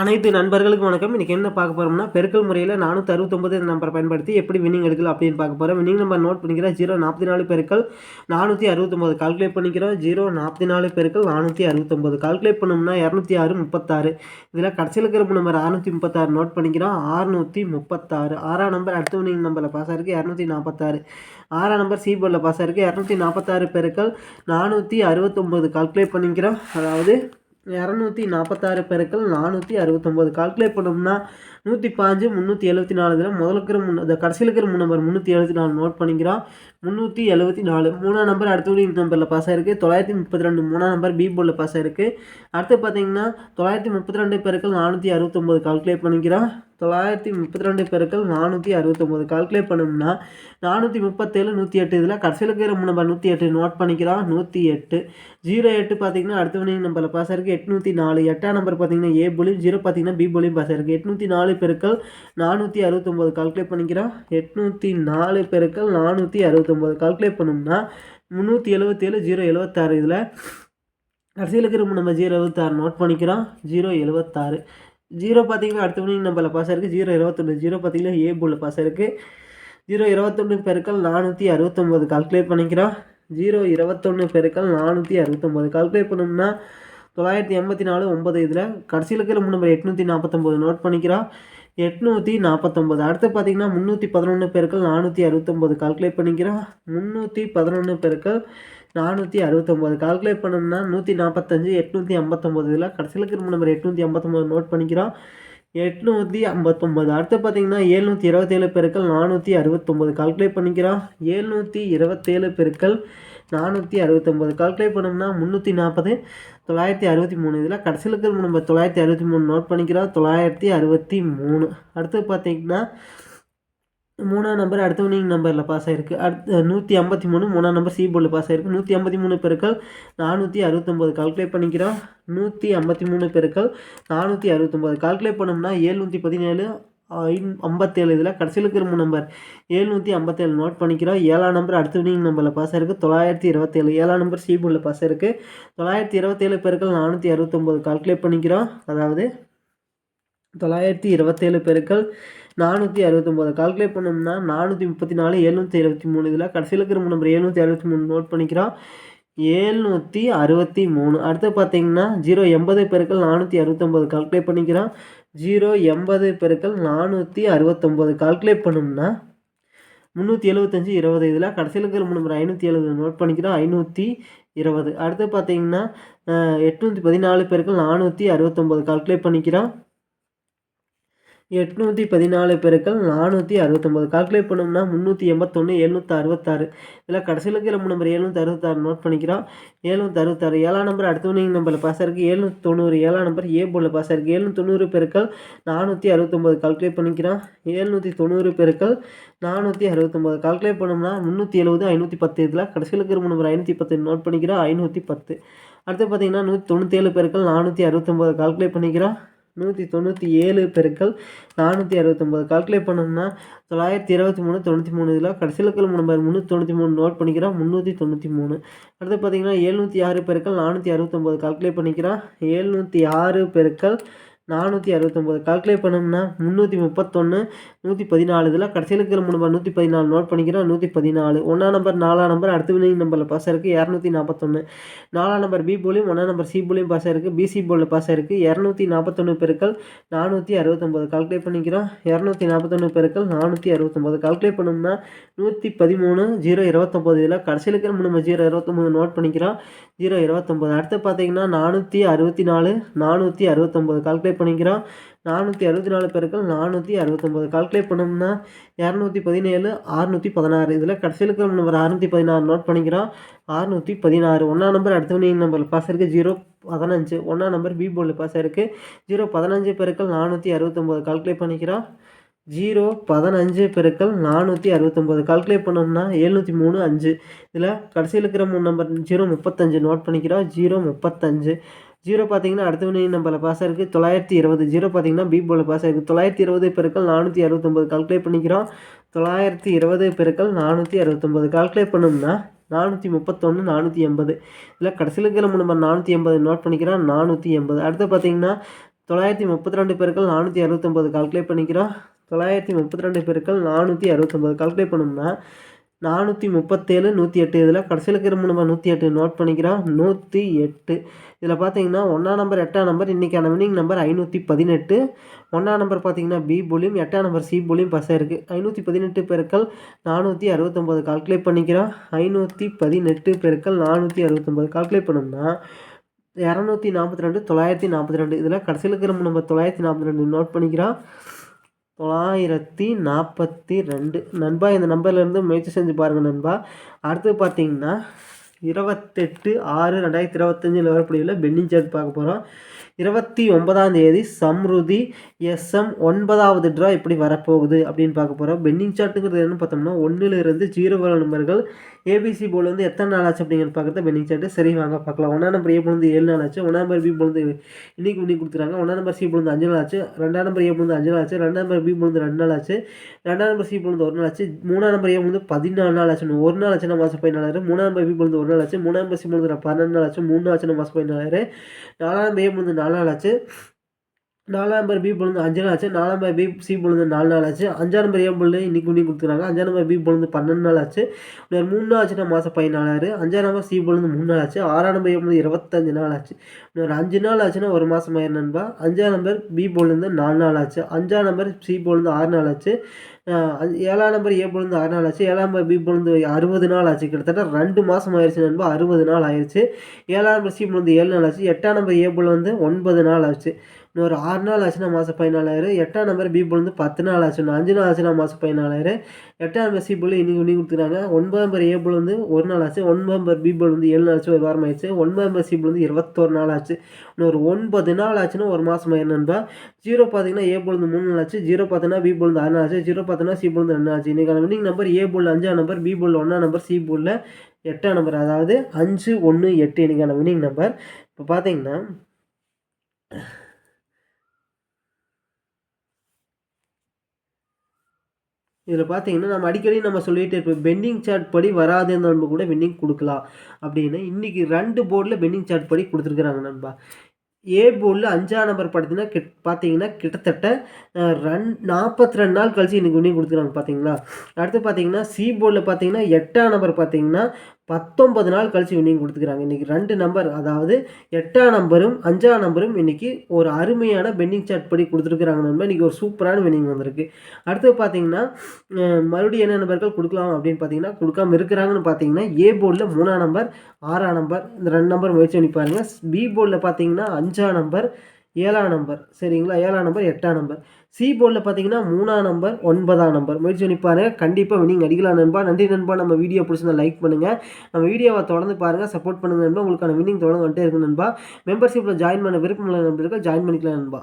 அனைத்து நண்பர்களுக்கும் வணக்கம். இன்றைக்கி என்ன பார்க்க போகிறோம்னா பெருக்கல் முறையில் நானூற்றி அறுபத்தொம்பது நம்பரை பயன்படுத்தி எப்படி வின்னிங் எடுக்கலாம் அப்படின்னு பார்க்க போகிறோம் வின்னிங் நம்பர் நோட் பண்ணிக்கிறோம் ஜீரோ நாற்பத்தி நாலு பெருக்கள் நானூற்றி அறுபத்தொம்பது கால்குலேட் பண்ணிக்கிறோம். ஜீரோ நாற்பத்தி நாலு பெருக்கள் நானூற்றி அறுபத்தொம்பது கால்குலேட் பண்ணோம்னா இரநூத்தி ஆறு முப்பத்தாறு. இதில் கடைசியில் இருக்கிற நம்பர் அறுநூற்றி முப்பத்தாறு நோட் பண்ணிக்கிறோம். ஆறுநூற்றி முப்பத்தாறு. ஆறாம் நம்பர் அடுத்த வின்னிங் நம்பரில் பாஸ் ஆயிருக்கு. இரநூத்தி நாற்பத்தாறு. ஆறாம் நம்பர் சி போர்டில் பாஸ் ஆயிருக்கு. இரநூத்தி நாற்பத்தாறு பெருக்கள் நானூற்றி அறுபத்தொம்பது கால்குலேட் பண்ணிக்கிறோம். அதாவது இரநூத்தி நாற்பத்தாறு பெருக்கள் நானூற்றி அறுபத்தொம்போது. கால்குலேட் பண்ணோம்னா நூற்றி பாஞ்சு முந்நூற்றி எழுபத்தி நாலு இதில் முதல் இருக்கிற முன் இந்த கடைசியில் இருக்கிற மூணு நம்பர் முந்நூற்றி எழுபத்தி நாலு நோட் பண்ணிக்கிறோம் முந்நூற்றி எழுபத்தி நாலு. மூணாம் நம்பர் அடுத்த நம்பரில் பாஸ் ஆயிருக்கு. தொள்ளாயிரத்தி முப்பத்தி ரெண்டு மூணாம் நம்பர் பி போர்டில் பாஸ் ஆயிருக்கு. அடுத்து பார்த்தீங்கன்னா தொள்ளாயிரத்தி முப்பத்தி ரெண்டு பெருக்கள் நானூற்றி அறுபத்தொம்போது. கால்குலேட் பண்ணிக்கிறோம் தொள்ளாயிரத்தி முப்பத்தி ரெண்டு பெருக்கள் நானூற்றி அறுபத்தொம்போது. கால்குலேட் பண்ணோம்னா நானூற்றி முப்பத்தேழு நூற்றி எட்டு. இதில் கடைசியில் இருக்கிற நம்பர் நூற்றி எட்டு. நோட் பண்ணிக்கிறோம் நூற்றி எட்டு. ஜீரோ எட்டு பார்த்தீங்கன்னா அடுத்த வினிங் நம்பரில் பாஸ் ஆயிருக்கு. எட்நூற்றி நாலு. எட்டாம் நம்பர் பார்த்தீங்கன்னா ஏ போலியும் ஜீரோ பார்த்தீங்கன்னா பி போலியும் பாஸ் ஆயிருக்கு. எட்நூற்றி நாலு பெருக்கள் நானூற்றி அறுபத்தொம்போது. கால்குலேட் பண்ணிக்கிறோம் எட்நூற்றி நாலு பெருக்கள் நானூற்றி அறுபத்தொம்போது. கால்குலேட் பண்ணோம்னா முந்நூற்றி எழுபத்தேழு ஜீரோ எழுபத்தாறு இதில் கடைசியில் இருக்கிற நம்ம ஜீரோ எழுபத்தாறு நோட் பண்ணிக்கிறோம் ஜீரோ எழுபத்தாறு ஜீரோ பார்த்தீங்கன்னா அடுத்த மணிக்கு நம்மள பாஸ் இருக்குது ஜீரோ இருபத்தொன்று ஜீரோ பார்த்தீங்கன்னா ஏ போல் பாஸ் இருக்குது ஜீரோ இருபத்தொன்று பெருக்கள் நானூற்றி அறுபத்தொம்போது கால்குலேட் பண்ணிக்கிறோம். ஜீரோ இருபத்தொன்று பெருக்கள் நானூற்றி அறுபத்தொம்போது கால்குலேட் பண்ணோம்னா தொள்ளாயிரத்தி எண்பத்தி நாலு ஒம்பது இதில் கடைசியில் இருக்கிற நம்பர் எட்நூற்றி நாற்பத்தொம்போது நோட் பண்ணிக்கிறோம். எட்நூற்றி நாற்பத்தொம்போது அடுத்து பார்த்தீங்கன்னா முந்நூற்றி பதினொன்று பெருக்கள் நானூற்றி அறுபத்தொம்போது கால்குலேட் பண்ணிக்கிறோம். முந்நூற்றி பதினொன்று பெருக்கள் நானூற்றி அறுபத்தொம்போது கால்குலேட் பண்ணோம்னா நூற்றி நாற்பத்தஞ்சு எட்நூற்றி ஐம்பத்தொம்போது. இதில் கடைசியில் இருக்கிற நம்பர் எட்நூற்றி ஐம்பத்தொம்போது நோட் பண்ணிக்கிறோம். எட்நூற்றி ஐம்பத்தொம்போது. அடுத்து பார்த்தீங்கன்னா ஏழ்நூற்றி இருபத்தேழு பெருக்கள் நானூற்றி அறுபத்தொம்போது கால்குலேட் பண்ணிக்கிறோம். ஏழ்நூற்றி இருபத்தேழு பெருக்கள் நானூற்றி அறுபத்தொம்போது கால்குலேட் பண்ணோம்னா முந்நூற்றி நாற்பது தொள்ளாயிரத்தி அறுபத்தி மூணு. இதில் கடைசியில் இருக்கிற நம்ம தொள்ளாயிரத்தி அறுபத்தி மூணு நோட் பண்ணிக்கிறோம். தொள்ளாயிரத்தி அறுபத்தி மூணு. அடுத்து பார்த்தீங்கன்னா மூணாம் நம்பர் அடுத்த வினிங் நம்பரில் பாஸ் ஆகிருக்கு அடுத்த நூற்றி ஐம்பத்தி மூணு மூணாம் நம்பர் சி போர்டில் பாஸ் ஆகிருக்கு நூற்றி ஐம்பத்தி மூணு பெருக்கள் நானூற்றி அறுபத்தொம்போது கால்குலேட் பண்ணிக்கிறோம். நூற்றி ஐம்பத்தி மூணு பெருக்கள் நானூற்றி அறுபத்தொம்போது கால்குலேட் பண்ணோம்னா ஏழ்நூற்றி பதினேழு ஐந் ஐம்பத்தேழு இதில் கடைசியில் இருக்கிற மூணு நம்பர் ஏழ்நூற்றி ஐம்பத்தேழு நோட் பண்ணிக்கிறோம். ஏழாம் நம்பர் அடுத்த வினிங் நம்பரில் பாஸ் ஆயிருக்கு. தொள்ளாயிரத்தி இருபத்தேழு. ஏழாம் நம்பர் சி போர்டில் பாஸ் ஆயிருக்கு. தொள்ளாயிரத்தி இருபத்தேழு பெருக்கள் நானூற்றி அறுபத்தொம்போது கால்குலேட் பண்ணிக்கிறோம். அதாவது தொள்ளாயிரத்தி இருபத்தேழு பெருக்கள் நானூற்றி அறுபத்தொம்போது. கால்குலேட் பண்ணோம்னா நானூற்றி முப்பத்தி நாலு எழுநூற்றி எழுபத்தி மூணு. இதில் கடைசியில் இருக்கிற நம்பர் எழுநூற்றி அறுபத்தி மூணு நோட் பண்ணிக்கிறோம். ஏழ்நூற்றி அறுபத்தி மூணு. அடுத்து பார்த்தீங்கன்னா ஜீரோ எண்பது பெருக்கள் நானூற்றி அறுபத்தொம்போது. கால்குலேட் பண்ணிக்கிறோம். ஜீரோ எண்பது பெருக்கள் நானூற்றி அறுபத்தொம்போது. கால்குலேட் பண்ணோம்னா முந்நூற்றி எழுபத்தஞ்சி இருபது. இதில் கடைசியில் இருக்கிற நம்பர் ஐநூற்றி எழுபது நோட் பண்ணிக்கிறோம். ஐநூற்றி இருபது. அடுத்து பார்த்தீங்கன்னா எட்நூற்றி பதினாலு பேருக்கு நானூற்றி அறுபத்தொம்போது. கால்குலேட் பண்ணிக்கிறோம். எட்நூற்றி பதினாலு பெருக்கள் நானூற்றி அறுபத்தொம்போது. கால்குலேட் பண்ணோம்னா முந்நூற்றி எண்பத்தொன்று எழுநூற்றி அறுபத்தாறு. இதில் கடைசியில் இருக்கிற நம்பர் எழுநூற்றி அறுபத்தாறு நோட் பண்ணிக்கிறோம். எழுநூற்றி அறுபத்தாறு ஏழாம் நம்பர் அடுத்த வினிங் நம்பரில் பாஸ் இருக்குது எழுநூற்றி தொண்ணூறு ஏழாம் நம்பர் ஏ போல் பாஸ் இருக்குது எழுநூற்றி தொண்ணூறு பெருக்கள் நானூற்றி அறுபத்தொம்போது. கால்குலேட் பண்ணிக்கிறோம். எழுநூற்றி தொண்ணூறு பெருக்கள் நானூற்றி அறுபத்தொம்போது. கால்குலேட் பண்ணோம்னா முந்நூற்றி எழுபது ஐநூற்றி பத்து. இதில் கடைசியில் இருக்கிற நம்பர் ஐநூற்றி பத்து. நோட் பண்ணிக்கிறோம். ஐநூற்றி பத்து. அடுத்து பார்த்தீங்கன்னா நூற்றி தொண்ணூற்றி ஏழு பெருக்கள் நானூற்றி அறுபத்தொம்போது. கால்குலேட் பண்ணிக்கிறோம். நூற்றி தொண்ணூற்றி ஏழு பெருக்கள் நானூற்றி அறுபத்தொம்போது. கால்குலேட் பண்ணோம்னா தொள்ளாயிரத்தி இருபத்தி மூணு தொண்ணூற்றி மூணு இதில் கடைசியில் இருக்கிற நம்பர் முந்நூற்றி தொண்ணூற்றி மூணு நோட் பண்ணிக்கிறோம். முந்நூற்றி தொண்ணூற்றி மூணு. அடுத்து பார்த்தீங்கன்னா எழுநூற்றி ஆறு பெருக்கள் நானூற்றி அறுபத்தொம்பது. கால்குலேட் பண்ணிக்கிறோம். எழுநூற்றி ஆறு பெருக்கள் நானூற்றி அறுபத்தொம்போது. கால்குலேட் பண்ணோம்னா முந்நூற்றி முப்பத்தொன்று நூற்றி பதினாலு. இதில் கடைசியில் இருக்கிற நம்பர் நூற்றி பதினாலு. நோட் பண்ணிக்கிறோம் நூற்றி பதினாலு. ஒன்றாம் நம்பர் நாலாம் நம்பர் அடுத்த வினிங் நம்பரில் பாஸ் இருக்குது இரநூத்தி நாற்பத்தொன்று நாலாம் நம்பர் பி போலியும் ஒன்றா நம்பர் சி போலியும் பாஸ் ஆயிருக்கு பிசி போலில் பாஸ் ஆயிருக்கு இரநூத்தி நாற்பத்தொன்று பெருக்கள் நானூற்றி அறுபத்தொம்போது. கால்குலேட் பண்ணிக்கிறோம் இரநூத்தி நாற்பத்தொன்று பெருக்கள் நானூற்றி அறுபத்தொம்போது. கால்குலேட் பண்ணோம்னா நூற்றி பதிமூணு ஜீரோ இருபத்தொம்போது. இதில் கடைசியில் இருக்கிற நம்ம ஜீரோ இருபத்தொம்போது. நோட் பண்ணிக்கிறோம் ஜீரோ இருபத்தொம்போது. அடுத்து பார்த்தீங்கன்னா நானூற்றி அறுபத்தி நாலு நானூற்றி அறுபத்தொம்போது. கால்குலேட் பண்ணிக்கிறோம். நானூற்றி அறுபத்தி நாலு பேருக்கள் நானூற்றி அறுபத்தொம்போது. கால்குலேட் பண்ணோம்னா இரநூத்தி பதினேழு அறுநூற்றி பதினாறு. இதில் கடைசியில் இருக்கிற நம்பர் அறுநூற்றி பதினாறு நோட் பண்ணிக்கிறோம். அறுநூற்றி பதினாறு. ஒன்றா நம்பர் அடுத்த நம்பர் பாஸ் இருக்குது ஜீரோ பதினஞ்சு. ஒன்றா நம்பர் பி போர்டில் பாஸ் இருக்குது ஜீரோ பதினஞ்சு பெருக்கள் நானூற்றி அறுபத்தொம்போது. கால்குலேட் பண்ணிக்கிறோம். ஜீரோ பதினஞ்சு பெருக்கள் நானூற்றி அறுபத்தொம்போது. கால்குலேட் பண்ணோம்னா எழுநூற்றி மூணு அஞ்சு. இதில் கடைசியில் இருக்கிற மூணு நம்பர் ஜீரோ முப்பத்தஞ்சு நோட் பண்ணிக்கிறோம். ஜீரோ முப்பத்தஞ்சு. ஜீரோ பார்த்தீங்கன்னா அடுத்த வினை நம்பரில் பாஸ் இருக்குது தொள்ளாயிரத்தி இருபது. ஜீரோ பார்த்தீங்கன்னா பி போர்டில் பாஸ் ஆகிருக்கு தொள்ளாயிரத்தி இருபது பெருக்கள் நானூற்றி அறுபத்தொம்போது கால்குலேட் பண்ணிக்கிறோம். தொள்ளாயிரத்தி இருபது பெருக்கள் நானூற்றி அறுபத்தொம்போது கால்குலேட் பண்ணோம்னா நானூற்றி முப்பத்தொன்று நானூற்றி எண்பது. இதில் கடைசியில் இருக்கிற நம்பர் நானூற்றி எண்பது நோட் பண்ணிக்கிறோம். நானூற்றி எண்பது. அடுத்து பார்த்தீங்கன்னா தொள்ளாயிரத்தி முப்பத்தி ரெண்டு பெருக்கள் நானூற்றி அறுபத்தொம்போது கால்குலேட் பண்ணிக்கிறோம். தொள்ளாயிரத்தி முப்பத்தி ரெண்டு பெருக்கள் நானூற்றி அறுபத்தொம்போது கால்குலேட் பண்ணோம்னா நானூற்றி முப்பத்தேழு நூற்றி எட்டு. இதில் கடைசியில் இருக்கிற நம்ம நூற்றி எட்டு நோட் பண்ணிக்கிறோம் நூற்றி எட்டு. இதில் பார்த்தீங்கன்னா ஒன்றாம் நம்பர் எட்டாம் நம்பர் இன்றைக்கான வினிங் நம்பர் ஐநூற்றி பதினெட்டு. ஒன்றாம் நம்பர் பார்த்தீங்கன்னா பி புலியும் எட்டாம் நம்பர் சி புலியும் பஸ் இருக்குது ஐநூற்றி பதினெட்டு பெருக்கள் நானூற்றி அறுபத்தொம்போது கால்குலேட் பண்ணிக்கிறோம் ஐநூற்றி பதினெட்டு பெருக்கள் நானூற்றி அறுபத்தொம்போது கால்குலேட் பண்ணோம்னா இரநூத்தி நாற்பத்தி ரெண்டு தொள்ளாயிரத்தி நாற்பத்தி ரெண்டு. இதில் கடைசியில் இருக்கிற நம்ம தொள்ளாயிரத்தி நாற்பத்தி ரெண்டு நோட் பண்ணிக்கிறோம் தொள்ளாயிரத்தி நாற்பத்தி ரெண்டு. நண்பா இந்த நம்பர்லேருந்து முயற்சி செஞ்சு பாருங்கள் நண்பா. அடுத்து பார்த்தீங்கன்னா இருபத்தெட்டு ஆறு ரெண்டாயிரத்தி இருபத்தஞ்சில் வரப்படியில் பென்னிங் சார்ட் பார்க்க போகிறோம் இருபத்தி ஒன்பதாம் தேதி சம்ருதி எஸ்எம் ஒன்பதாவது ட்ரா எப்படி வரப்போகுது அப்படின்னு பார்க்க போகிறோம் பென்னிங் சார்ட்டுங்கிறது என்ன பார்த்தோம்னா ஒன்றிலிருந்து ஜீரோ வர நம்பர்கள் ஏபிசி போல் வந்து எத்தனை நாள் ஆச்சு அப்படிங்கிறது பார்க்குறது வெனிங் சார்ட்டு சரி வாங்க பார்க்கலாம் ஒன்றா நம்பர் ஏ பொழுது ஏழு நாள் ஆச்சு ஒன்றா நம்பர் பி பொழுது இன்னைக்கு இன்னைக்கு கொடுத்துறாங்க ஒன்றா நம்பர் சி பொழுது அஞ்சு நாள் ஆச்சு ரெண்டாம் நம்பர் ஏ பொழுது அஞ்சு நாள் ஆச்சு ரெண்டாம் நம்பர் பி பொழுது ரெண்டு நாள் ஆச்சு ரெண்டாம் நம்பர் சி பொழுது ஒரு நாள் ஆச்சு மூணாம் நம்பர் ஏ பொழுது பதினாலு நாள் ஆச்சு ஒரு நாள் ஆச்சு மாதம் பதினாலாயிரம் மூணாம் நம்பர் பி பொழுது ஒரு நாள் ஆச்சு மூணாம் நம்பர் சி பொழுது பன்னெண்டு நாள் ஆச்சு மூணு ஆச்சு மாதம் பதினாலாயிரம் நாலாம் நம்பர் ஏ பொழுது நாலு நாள் ஆச்சு நாலாம் நம்பர் பி பொழுது அஞ்சு நாள் ஆச்சு. நாலாம் நம்பர் பி சி பொழுது நாலு நாள் ஆச்சு. அஞ்சாம் நம்பர் ஏ பொழுது இன்னைக்கு இன்னைக்கு கொடுத்துருக்காங்க. அஞ்சாம் நம்பர் பி பொழுது பன்னெண்டு நாள் ஆச்சு. இன்னொரு மூணு நாள் ஆச்சுன்னா மாதம் பதினாலாயிரம் அஞ்சாம் நம்பர் சி பொழுது மூணு நாள் ஆச்சு. ஆறாம் நம்பர் ஏ பொழுது இருபத்தஞ்சு நாள் ஆச்சு. இன்னொரு அஞ்சு நாள் ஆச்சுன்னா ஒரு மாதம் ஆயிரம் நண்பா. அஞ்சாம் நம்பர் பி பொழுது நாலு நாள் ஆச்சு. அஞ்சாம் நம்பர் சி பொழுது ஆறு நாள் ஆச்சு. ஏழாம் நம்பர் ஏ பொழுது ஆறு நாள் ஆச்சு. ஏழாம் நம்பர் பி பொழுது அறுபது நாள் ஆச்சு. கிட்டத்தட்ட ரெண்டு மாதம் ஆயிடுச்சு நண்பா. அறுபது நாள் ஆயிடுச்சு ஏழாம் நம்பர் சி பொழுது ஏழு நாள் ஆச்சு. எட்டாம் நம்பர் ஏ பொழுது வந்து ஒன்பது நாள் ஆச்சு. இன்னொரு ஆறு நாள் ஆச்சுன்னா மாதம் பதினாலாயிரம். எட்டாம் நம்பர் பி போல் வந்து பத்து நாள் ஆச்சுன்னா அஞ்சு நாள் ஆச்சுன்னா மாதம் பதினாலாயிரம். எட்டாம் நம்பர் சி பொழுது இன்னைக்கு இன்னைக்கு கொடுத்துருக்காங்க. ஒன்பதாம் நம்பர் ஏ போல் வந்து ஒரு நாள் ஆச்சு. ஒன்பதாம் நம்பர் பி போல் வந்து ஏழு நாள் ஆச்சு. ஒரு வாரம் ஆயிடுச்சு. ஒன்பதாம் நம்பர் சி பொழுது வந்து இருபத்தோரு நாள் ஆச்சு. இன்னொரு ஒன்பது நாள் ஆச்சுன்னா ஒரு மாதம் ஆயிரம் ஜீரோ பார்த்தீங்கன்னா ஏ பொழுது மூணு நாள் ஆச்சு. ஜீரோ பார்த்தீங்கன்னா பி பொழுது வந்து ஆறு நாள் ஆச்சு. ஜீரோ பார்த்தீங்கன்னா சி போல் வந்து ஆச்சு. இன்றைக்கான வினிங் நம்பர் ஏ போல் அஞ்சாம் நம்பர் பி போல் ஒன்றாம் நம்பர் சி போலில் எட்டாம் நம்பர் அதாவது அஞ்சு ஒன்று எட்டு இன்றைக்கான வினிங் நம்பர் இப்போ பார்த்தீங்கன்னா இதில் பார்த்தீங்கன்னா நம்ம அடிக்கடி நம்ம சொல்லிகிட்டே இருப்போம் பெண்டிங் சார்ட் படி வராத நண்பு கூட வின்னிங் கொடுக்கலாம் அப்படின்னு. இன்றைக்கி ரெண்டு போர்டில் பெண்டிங் சார்ட் படி கொடுத்துருக்குறாங்க நண்பா. ஏ போர்டில் அஞ்சாம் நம்பர் பார்த்தீங்கன்னா கிட் பார்த்தீங்கன்னா கிட்டத்தட்ட ரன் நாற்பத்தி ரெண்டு நாள் கழிச்சு இன்றைக்கி வினிங் கொடுத்துருக்காங்க பார்த்தீங்களா அடுத்து பார்த்தீங்கன்னா சி போர்டில் பார்த்தீங்கன்னா எட்டாம் நம்பர் பார்த்தீங்கன்னா பத்தொன்பது நாள் கழிச்சு வின்னிங் கொடுத்துக்கிறாங்க. இன்றைக்கி ரெண்டு நம்பர் அதாவது எட்டாம் நம்பரும் அஞ்சாம் நம்பரும் இன்றைக்கி ஒரு அருமையான பெண்டிங் சார்ட் படி கொடுத்துருக்குறாங்க நண்பர் இன்றைக்கி ஒரு சூப்பரான வின்னிங் வந்திருக்கு. அடுத்து பார்த்தீங்கன்னா மறுபடியும் என்ன நம்பர்கள் கொடுக்கலாம் அப்படின்னு பார்த்தீங்கன்னா கொடுக்காம இருக்கிறாங்கன்னு பார்த்தீங்கன்னா ஏ போர்டில் மூணாம் நம்பர் ஆறாம் நம்பர் இந்த ரெண்டு நம்பர் முயற்சி பண்ணி பாருங்கள் பி போர்டில் பார்த்தீங்கன்னா அஞ்சாம் நம்பர் ஏழாம் நம்பர் சரிங்களா? ஏழாம் நம்பர் எட்டாம் நம்பர். சி போர்டில் பார்த்தீங்கன்னா மூணாம் நம்பர் ஒன்பதாம் நம்பர். முயற்சி பண்ணி பாருங்கள் கண்டிப்பாக வினிங் அடிக்கலாம் நண்பா. நன்றி நண்பா. நம்ம வீடியோ பிடிச்சிருந்தா லைக் பண்ணுங்கள் நம்ம வீடியோவை தொடர்ந்து பாருங்கள் சப்போர்ட் பண்ணுங்கள் நண்பா. உங்களுக்கான வினிங் தொடர்ந்து வந்துட்டே இருக்கு நண்பா. மெம்பர்ஷிப்பில் ஜாயின் பண்ண விருப்பம் நண்பர்கள் ஜாயின் பண்ணிக்கலாம் நண்பா.